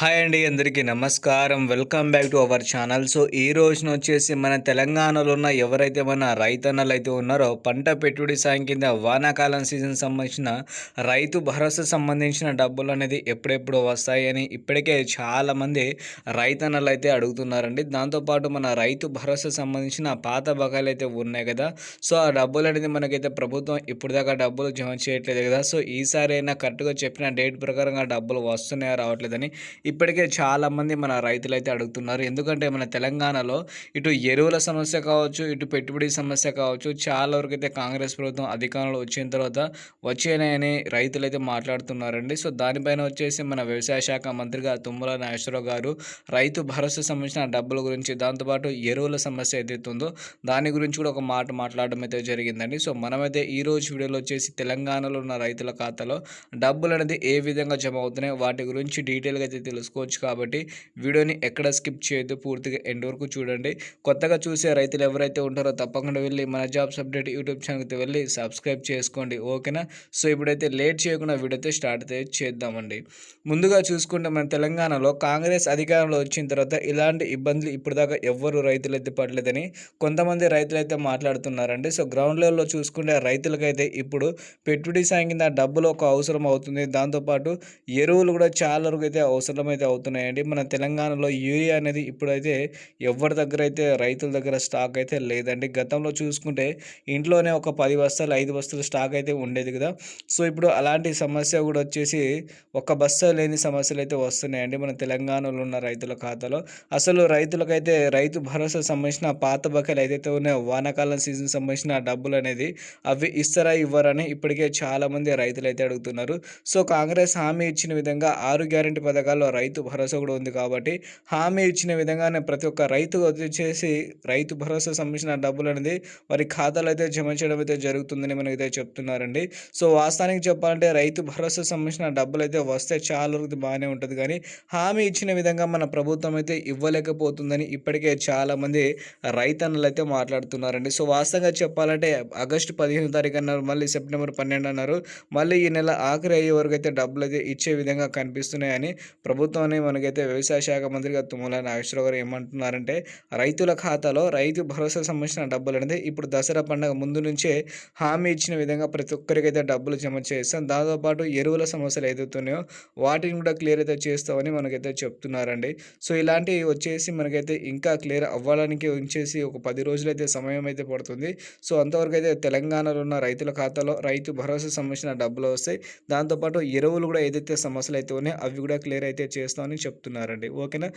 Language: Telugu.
హాయ్ అండి అందరికీ నమస్కారం. Welcome back to our channel. So ఈ రోజున వచ్చేసి మన తెలంగాణలో ఉన్న ఎవరైతే మన రైతన్నలు అయితే ఉన్నారో పంట పెట్టుబడి సాయం కింద వానాకాలం సీజన్ సంబంధించిన రైతు భరోసా సంబంధించిన డబ్బులు అనేది ఎప్పుడెప్పుడు వస్తాయని ఇప్పటికే చాలామంది రైతన్నలు అయితే అడుగుతున్నారండి దాంతోపాటు మన రైతు భరోసా సంబంధించిన పాత బకాయిలు అయితే ఉన్నాయి కదా. సో ఆ డబ్బులు అనేది మనకైతే ప్రభుత్వం ఇప్పుడు దాకా డబ్బులు జమ చేయట్లేదు కదా. సో ఈసారి అయినా కరెక్ట్గా చెప్పిన డేట్ ప్రకారంగా డబ్బులు వస్తున్నాయా రావట్లేదని ఇప్పటికే చాలామంది మన రైతులు అయితే అడుగుతున్నారు. ఎందుకంటే మన తెలంగాణలో ఇటు ఎరువుల సమస్య కావచ్చు ఇటు పెట్టుబడి సమస్య కావచ్చు చాలా వరకు అయితే కాంగ్రెస్ ప్రభుత్వం అధికారంలో వచ్చిన తర్వాత వచ్చేనాయని రైతులు అయితే మాట్లాడుతున్నారండి. సో దానిపైన వచ్చేసి మన వ్యవసాయ శాఖ మంత్రిగా తుమ్మల నాగేశ్వరరావు గారు రైతు భరోసా సంబంధించిన డబ్బుల గురించి దాంతోపాటు ఎరువుల సమస్య ఏదైతే ఉందో దాని గురించి కూడా ఒక మాట మాట్లాడడం అయితే జరిగిందండి. సో మనమైతే ఈ రోజు వీడియోలో వచ్చేసి తెలంగాణలో ఉన్న రైతుల ఖాతాలో డబ్బులు అనేది ఏ విధంగా జమ అవుతున్నాయి వాటి గురించి డీటెయిల్గా అయితే తెలుసుకోవచ్చు కాబట్టి వీడియోని ఎక్కడ స్కిప్ చేయొద్దు పూర్తిగా ఎండ్ వరకు చూడండి. కొత్తగా చూసే రైతులు ఎవరైతే ఉంటారో తప్పకుండా వెళ్ళి మన జాబ్స్ అప్డేట్ యూట్యూబ్ ఛానల్కి వెళ్ళి సబ్స్క్రైబ్ చేసుకోండి ఓకేనా? సో ఇప్పుడైతే లేట్ చేయకుండా వీడియో స్టార్ట్ అయితే చేద్దామండి. ముందుగా చూసుకుంటే మన తెలంగాణలో కాంగ్రెస్ అధికారంలో వచ్చిన తర్వాత ఇలాంటి ఇబ్బందులు ఇప్పటిదాకా ఎవ్వరు రైతులు పడలేదని కొంతమంది రైతులు అయితే మాట్లాడుతున్నారండి. సో గ్రౌండ్ లెవెల్లో చూసుకుంటే రైతులకైతే ఇప్పుడు పెట్టుబడి సాయం కింద డబ్బులు ఒక అవసరం అవుతుంది. దాంతోపాటు ఎరువులు కూడా చాలా వరకు అయితే అవసరం అయితే అవుతున్నాయండి? మన తెలంగాణలో యూరియా అనేది ఇప్పుడైతే ఎవరి దగ్గర అయితే రైతుల దగ్గర స్టాక్ అయితే లేదండి. గతంలో చూసుకుంటే ఇంట్లోనే ఒక పది బస్తాలు ఐదు బస్తాలు స్టాక్ అయితే ఉండేది కదా. సో ఇప్పుడు అలాంటి సమస్య కూడా వచ్చేసి ఒక బస్తా లేని సమస్యలు అయితే వస్తున్నాయండి మన తెలంగాణలో ఉన్న రైతుల ఖాతాలో. అసలు రైతులకైతే రైతు భరోసా సంబంధించిన పాత బకాయిలు ఏదైతే ఉన్నాయో వానాకాలం సీజన్ సంబంధించిన డబ్బులు అనేది అవి ఇస్తారా ఇవ్వరని ఇప్పటికే చాలామంది రైతులు అయితే అడుగుతున్నారు. సో కాంగ్రెస్ హామీ ఇచ్చిన విధంగా ఆరు గ్యారంటీ పథకాల్లో రైతు భరోసా కూడా ఉంది కాబట్టి హామీ ఇచ్చిన విధంగానే ప్రతి ఒక్క రైతు వచ్చేసి రైతు భరోసా సంబంధించిన డబ్బులు అనేది వారి ఖాతాలో అయితే జమ చేయడం అయితే జరుగుతుందని మనకైతే చెప్తున్నారండి. సో వాస్తవానికి చెప్పాలంటే రైతు భరోసా సంబంధించిన డబ్బులు అయితే వస్తే చాలా వరకు బాగానే ఉంటుంది. కానీ హామీ ఇచ్చిన విధంగా మన ప్రభుత్వం అయితే ఇవ్వలేకపోతుందని ఇప్పటికే చాలామంది రైతన్నలు అయితే మాట్లాడుతున్నారండి. సో వాస్తవంగా చెప్పాలంటే ఆగస్టు పదిహేను తారీఖు అన్నారు మళ్ళీ సెప్టెంబర్ పన్నెండు అన్నారు మళ్ళీ ఈ నెల ఆఖరి అయ్యే వరకు అయితే డబ్బులు అయితే ఇచ్చే విధంగా కనిపిస్తున్నాయని ప్రభుత్వం ప్రభుత్వాన్ని మనకైతే వ్యవసాయ శాఖ మంత్రిగా తుమ్మల నాగేశ్వరరావు గారు ఏమంటున్నారంటే రైతుల ఖాతాలో రైతు భరోసా సంబంధించిన డబ్బులు అనేది ఇప్పుడు దసరా పండుగ ముందు నుంచే హామీ ఇచ్చిన విధంగా ప్రతి ఒక్కరికైతే డబ్బులు జమ చేస్తాం. దాంతోపాటు ఎరువుల సమస్యలు ఏదైతున్నాయో వాటిని కూడా క్లియర్ అయితే చేస్తామని మనకైతే చెప్తున్నారండి. సో ఇలాంటివి వచ్చేసి మనకైతే ఇంకా క్లియర్ అవ్వడానికి ఉంచేసి ఒక పది రోజులు అయితే సమయం అయితే పడుతుంది. సో అంతవరకు అయితే తెలంగాణలో ఉన్న రైతుల ఖాతాలో రైతు భరోసా సంబంధించిన డబ్బులు వస్తాయి. దాంతోపాటు ఎరువులు కూడా ఏదైతే సమస్యలు అయితే ఉన్నాయో అవి కూడా క్లియర్ అయితే చేస్తామని చెప్తున్నారండి. ఓకేనా?